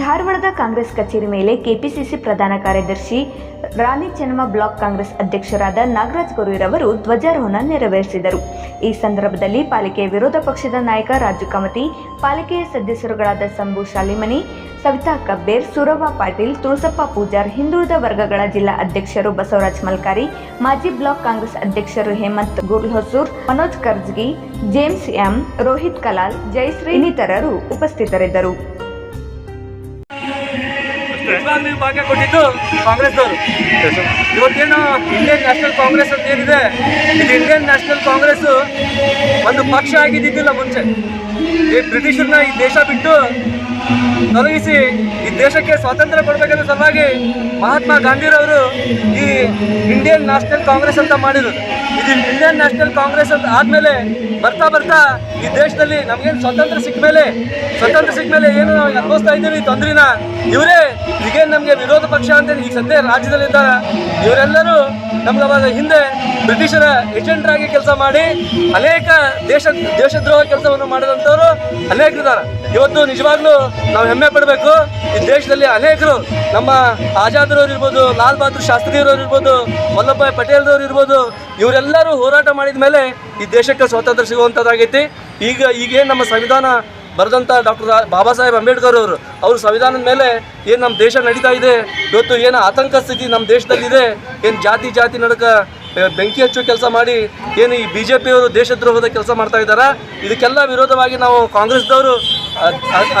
ಧಾರವಾಡದ ಕಾಂಗ್ರೆಸ್ ಕಚೇರಿ ಮೇಲೆ ಕೆಪಿಸಿಸಿ ಪ್ರಧಾನ ಕಾರ್ಯದರ್ಶಿ ರಾಣಿ ಚೆನ್ನಮ್ಮ ಬ್ಲಾಕ್ ಕಾಂಗ್ರೆಸ್ ಅಧ್ಯಕ್ಷರಾದ ನಾಗರಾಜ್ ಗೊರೂರವರು ಧ್ವಜಾರೋಹಣ ನೆರವೇರಿಸಿದರು. ಈ ಸಂದರ್ಭದಲ್ಲಿ ಪಾಲಿಕೆಯ ವಿರೋಧ ಪಕ್ಷದ ನಾಯಕ ರಾಜು ಕಮತಿ ಪಾಲಿಕೆಯ ಸದಸ್ಯರುಗಳಾದ ಸಂಭು ಶಾಲಿಮನಿ ಸವಿತಾ ಕಬ್ಬೇರ್, ಸುರವ್ವ ಪಾಟೀಲ್, ತುಳಸಪ್ಪ ಪೂಜಾರ್, ಹಿಂದುಳಿದ ವರ್ಗಗಳ ಜಿಲ್ಲಾ ಅಧ್ಯಕ್ಷರು ಬಸವರಾಜ್ ಮಲ್ಕಾರಿ, ಮಾಜಿ ಬ್ಲಾಕ್ ಕಾಂಗ್ರೆಸ್ ಅಧ್ಯಕ್ಷರು ಹೇಮಂತ್ ಗುರ್ಹೊಸೂರ್, ಮನೋಜ್ ಕರ್ಜ್ಗಿ, ಜೇಮ್ಸ್ ಎಂ, ರೋಹಿತ್ ಕಲಾಲ್, ಜಯಶ್ರೀ ಇನ್ನಿತರರು ಉಪಸ್ಥಿತರಿದ್ದರು. ನಿಜವಾಗ್ಲೂ ಭಾಗ್ಯ ಕೊಟ್ಟಿದ್ದು ಕಾಂಗ್ರೆಸ್ದವರು ಇವತ್ತೇನು ಇಂಡಿಯನ್ ನ್ಯಾಷನಲ್ ಕಾಂಗ್ರೆಸ್ ಅಂತ ಏನಿದೆ, ಇದು ಇಂಡಿಯನ್ ನ್ಯಾಷನಲ್ ಕಾಂಗ್ರೆಸ್ ಒಂದು ಪಕ್ಷ ಆಗಿದ್ದಿದ್ದಿಲ್ಲ ಮುಂಚೆ. ಈ ಬ್ರಿಟಿಷರನ್ನ ಈ ದೇಶ ಬಿಟ್ಟು ತೊಲಗಿಸಿ ಈ ದೇಶಕ್ಕೆ ಸ್ವಾತಂತ್ರ್ಯ ಕೊಡಬೇಕನ್ನ ಸಲುವಾಗಿ ಮಹಾತ್ಮ ಗಾಂಧಿರವರು ಈ ಇಂಡಿಯನ್ ನ್ಯಾಷನಲ್ ಕಾಂಗ್ರೆಸ್ ಅಂತ ಮಾಡಿದ್ರು ಇದು ಇಂಡಿಯನ್ ನ್ಯಾಷನಲ್ ಕಾಂಗ್ರೆಸ್ ಅಂತ ಆದ್ಮೇಲೆ ಬರ್ತಾ ಬರ್ತಾ ಈ ದೇಶದಲ್ಲಿ ನಮ್ಗೇನು ಸ್ವಾತಂತ್ರ್ಯ ಸಿಕ್ಕ ಮೇಲೆ, ಸ್ವಾತಂತ್ರ್ಯ ಸಿಕ್ಕ ಮೇಲೆ ಏನು ನಾವು ಅನುಭವಿಸ್ತಾ ಇದ್ದೀವಿ ಈ ತೊಂದರೆನ, ಇವರೇ ಈಗೇನು ನಮಗೆ ವಿರೋಧ ಪಕ್ಷ ಅಂತ ಈ ಸದ್ಯ ರಾಜ್ಯದಲ್ಲಿದ್ದ ಇವರೆಲ್ಲರೂ ನಮ್ಗೆ ಅವಾಗ ಹಿಂದೆ ಬ್ರಿಟಿಷರ ಏಜೆಂಟ್ರಾಗಿ ಕೆಲಸ ಮಾಡಿ ಅನೇಕ ದೇಶ, ದೇಶದ್ರೋಹ ಕೆಲಸವನ್ನು ಮಾಡಿದಂಥವ್ರು ಅನೇಕರಿದ್ದಾರೆ. ಇವತ್ತು ನಿಜವಾಗ್ಲೂ ನಾವು ಹೆಮ್ಮೆ ಪಡಬೇಕು. ಈ ದೇಶದಲ್ಲಿ ಅನೇಕರು ನಮ್ಮ ಆಜಾದ್ರವ್ರು ಇರ್ಬೋದು, ಲಾಲ್ ಬಹದ್ದೂರ್ ಶಾಸ್ತ್ರಿಯವರು ಇರ್ಬೋದು, ವಲ್ಲಭಭಾಯ್ ಪಟೇಲ್ರವ್ರು ಇರ್ಬೋದು ಇವರೆಲ್ಲರೂ ಹೋರಾಟ ಮಾಡಿದ ಮೇಲೆ ಈ ದೇಶಕ್ಕೆ ಸ್ವಾತಂತ್ರ್ಯ ಸಿಗುವಂಥದ್ದಾಗೈತಿ ಈಗ ಈಗೇನು ನಮ್ಮ ಸಂವಿಧಾನ ಬರೆದಂಥ ಡಾಕ್ಟರ್ ಬಾಬಾ ಸಾಹೇಬ್ ಅಂಬೇಡ್ಕರ್ ಅವರು ಅವರು ಸಂವಿಧಾನದ ಮೇಲೆ ಏನು ನಮ್ಮ ದೇಶ ನಡೀತಾ ಇದೆ, ಇವತ್ತು ಏನು ಆತಂಕ ಸ್ಥಿತಿ ನಮ್ಮ ದೇಶದಲ್ಲಿದೆ, ಏನು ಜಾತಿ ಜಾತಿ ನಡಕ ಬೆಂಕಿ ಹಚ್ಚೋ ಕೆಲಸ ಮಾಡಿ, ಏನು ಈ ಬಿ ಜೆ ಪಿಯವರು ದೇಶದ್ರೋಹದ ಕೆಲಸ ಮಾಡ್ತಾ ಇದ್ದಾರೆ, ಇದಕ್ಕೆಲ್ಲ ವಿರೋಧವಾಗಿ ನಾವು ಕಾಂಗ್ರೆಸ್ದವರು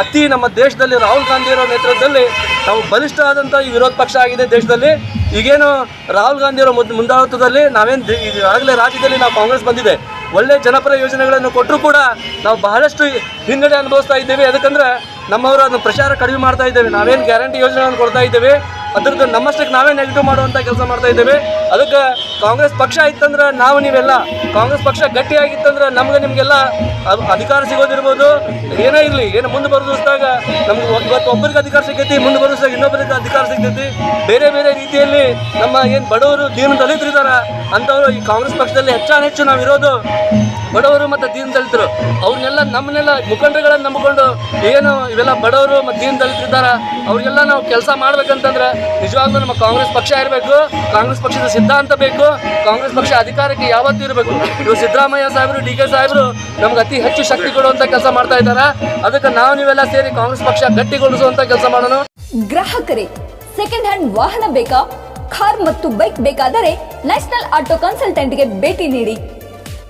ಅತಿ ನಮ್ಮ ದೇಶದಲ್ಲಿ ರಾಹುಲ್ ಗಾಂಧಿಯವರ ನೇತೃತ್ವದಲ್ಲಿ ನಾವು ಬಲಿಷ್ಠ ಆದಂಥ ಈ ವಿರೋಧ ಪಕ್ಷ ಆಗಿದೆ ದೇಶದಲ್ಲಿ. ಈಗೇನು ರಾಹುಲ್ ಗಾಂಧಿಯವರ ಮುದ್ ಮುಂದಾಳತ್ವದಲ್ಲಿ ನಾವೇನು ಈಗಾಗಲೇ ರಾಜ್ಯದಲ್ಲಿ ನಾವು ಕಾಂಗ್ರೆಸ್ ಬಂದಿದೆ. ಒಳ್ಳೆ ಜನಪರ ಯೋಜನೆಗಳನ್ನು ಕೊಟ್ಟರೂ ಕೂಡ ನಾವು ಬಹಳಷ್ಟು ಹಿನ್ನಡೆ ಅನುಭವಿಸ್ತಾ ಇದ್ದೇವೆ. ಯಾಕಂದ್ರೆ ನಮ್ಮವರು ಅದನ್ನು ಪ್ರಚಾರ ಕಡಿಮೆ ಮಾಡ್ತಾ ಇದ್ದೇವೆ. ನಾವೇನು ಗ್ಯಾರಂಟಿ ಯೋಜನೆಗಳನ್ನು ಕೊಡ್ತಾ ಇದ್ದೇವೆ. ಅದ್ರದ್ದು ನಮ್ಮಷ್ಟಕ್ಕೆ ನಾವೇ ನೆಗೆಟಿವ್ ಮಾಡುವಂಥ ಕೆಲಸ ಮಾಡ್ತಾ ಇದ್ದೇವೆ. ಅದಕ್ಕೆ ಕಾಂಗ್ರೆಸ್ ಪಕ್ಷ ಇತ್ತಂದ್ರೆ ನಾವು ನೀವೆಲ್ಲ, ಕಾಂಗ್ರೆಸ್ ಪಕ್ಷ ಗಟ್ಟಿಯಾಗಿತ್ತಂದ್ರೆ ನಮ್ಗೆ ನಿಮಗೆಲ್ಲ ಅಧಿಕಾರ ಸಿಗೋದಿರ್ಬೋದು. ಏನೇ ಇರಲಿ, ಏನು ಮುಂದೆ ಬರೋದಿಸ್ದಾಗ ನಮ್ಗೆ ಇವತ್ತು ಒಬ್ಬರಿಗೆ ಅಧಿಕಾರ ಸಿಗ್ತೈತಿ, ಮುಂದೆ ಬರೋದಾಗ ಇನ್ನೊಬ್ಬರಿಗೆ ಅಧಿಕಾರ ಸಿಗ್ತೈತಿ. ಬೇರೆ ಬೇರೆ ರೀತಿಯಲ್ಲಿ ನಮ್ಮ ಏನು ಬಡವರು ದೀನ ದಲಿತರಿದ್ದಾರೆ ಅಂಥವ್ರು ಈ ಕಾಂಗ್ರೆಸ್ ಪಕ್ಷದಲ್ಲಿ ಹೆಚ್ಚಾನ ಹೆಚ್ಚು ನಾವು ಇರೋದು ಬಡವರು ಮತ್ತು ದೀನ್ ದಲಿತರು ಅವ್ರನ್ನೆಲ್ಲ ನಮ್ಮನ್ನೆಲ್ಲ ಮುಖಂಡರುಗಳನ್ನು ನಂಬಿಕೊಂಡು ಏನು ಇವೆಲ್ಲ ಬಡವರು ಮತ್ತು ದೀನ ದಲಿತರಿದ್ದಾರೆ ಅವ್ರಿಗೆಲ್ಲ ನಾವು ಕೆಲಸ ಮಾಡ್ಬೇಕಂತಂದ್ರೆ ನಿಜವಾಗ್ಲೂ ನಮ್ಮ ಕಾಂಗ್ರೆಸ್ ಪಕ್ಷ ಇರಬೇಕು, ಕಾಂಗ್ರೆಸ್ ಪಕ್ಷದ ಸಿದ್ಧಾಂತ ಬೇಕು, ಕಾಂಗ್ರೆಸ್ ಪಕ್ಷ ಅಧಿಕಾರಕ್ಕೆ ಯಾವತ್ತೂ ಇರಬೇಕು. ಇವರು ಸಿದ್ದರಾಮಯ್ಯ ಸಾಹೇಬರು, ಡಿ ಕೆ ಸಾಹೇಬರು ನಮ್ಗೆ ಅತಿ ಹೆಚ್ಚು ಶಕ್ತಿ ಕೊಡುವಂಥ ಕೆಲಸ ಮಾಡ್ತಾ ಇದ್ದಾರೆ. ಅದಕ್ಕೆ ನಾವು ನೀವೆಲ್ಲ ಸೇರಿ ಕಾಂಗ್ರೆಸ್ ಪಕ್ಷ ಗಟ್ಟಿಗೊಳಿಸುವಂಥ ಕೆಲಸ ಮಾಡೋಣ. ಗ್ರಾಹಕರೇ ಸೆಕೆಂಡ್ ಹ್ಯಾಂಡ್ ವಾಹನ ಬೇಕಾ? ಕಾರ್ ಮತ್ತು ಬೈಕ್ ಬೇಕಾದರೆ ನ್ಯಾಷನಲ್ ಆಟೋ ಕನ್ಸಲ್ಟೆಂಟ್ಗೆ ಭೇಟಿ ನೀಡಿ.